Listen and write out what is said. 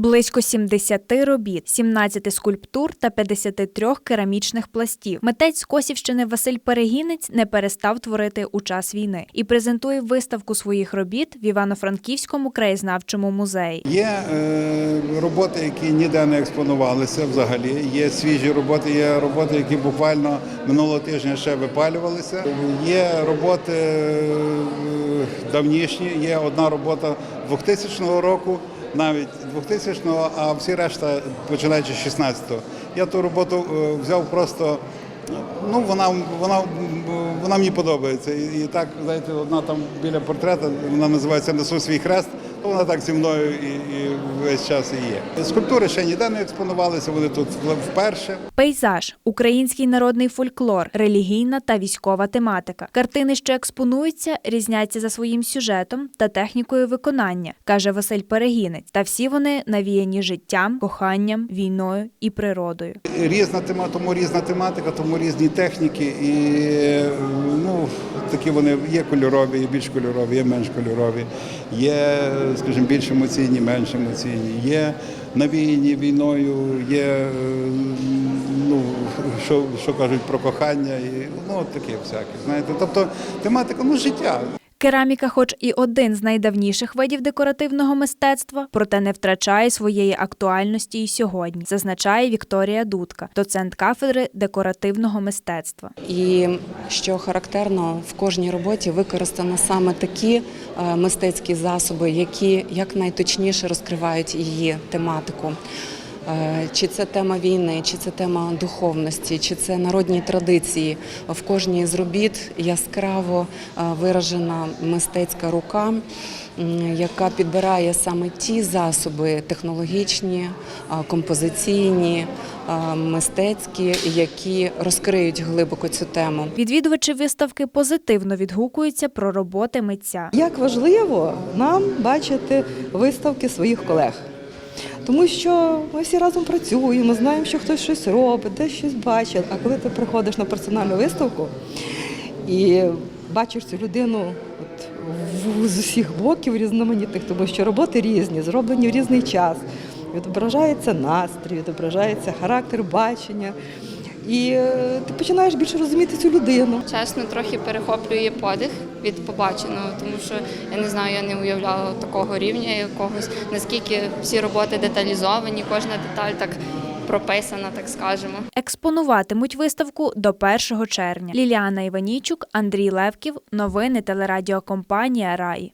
Близько 70 робіт, 17 скульптур та 53 керамічних пластів. Митець Косівщини Василь Перегінець не перестав творити у час війни і презентує виставку своїх робіт в Івано-Франківському краєзнавчому музеї. Є е, роботи, які ніде не експонувалися взагалі. Є свіжі роботи, є роботи, які буквально минулого тижня ще випалювалися. Є роботи е, давнішні, є одна робота 2000 року. Навіть 2000-го, а всі решта починаючи з 16-го. Я ту роботу е, взяв просто. Ну, вона, вона, вона мені подобається. І, і так, знаєте, одна там біля портрета, вона називається Несу свій хрест, то вона так зі мною і, і весь час і є. Скульптури ще ніде не експонувалися, вони тут вперше. Пейзаж, український народний фольклор, релігійна та військова тематика. Картини, що експонуються, різняться за своїм сюжетом та технікою виконання, каже Василь Перегінець. Та всі вони навіяні життям, коханням, війною і природою. Різна тема, тому різна тематика, тому різні техніки. І ну, такі вони є кольорові, є більш кольорові, є менш кольорові, є, скажімо, більш емоційні, менш емоційні, є навіяні війною, є ну, що, що кажуть про кохання, і ну таке всяке. Знаєте, тобто тематика ну життя. Кераміка, хоч і один з найдавніших видів декоративного мистецтва, проте не втрачає своєї актуальності і сьогодні, зазначає Вікторія Дудка, доцент кафедри декоративного мистецтва. І що характерно, в кожній роботі використано саме такі е, мистецькі засоби, які якнайточніше розкривають її тематику. Е, Чи це тема війни, чи це тема духовності, чи це народні традиції. В кожній з робіт яскраво е, виражена мистецька рука, яка підбирає саме ті засоби технологічні, е, композиційні, мистецькі, які розкриють глибоко цю тему. Відвідувачі виставки позитивно відгукуються про роботи митця. Як важливо нам бачити виставки своїх колег. Тому що ми всі разом працюємо, знаємо, що хтось щось робить, десь щось бачить. А коли ти приходиш на персональну виставку і бачиш цю людину от, з усіх боків різноманітних, тому що роботи різні, зроблені в різний час. Відображається настрій, відображається характер бачення. І е, ти починаєш більше розуміти цю людину. Чесно, трохи перехоплює подих від побаченого, тому що я не знаю, я не уявляла такого рівня якогось, наскільки всі роботи деталізовані, кожна деталь так прописана, так скажемо. Експонуватимуть виставку до 1 червня. Ліліана Іванійчук, Андрій Левків. Новини телерадіокомпанія Раї.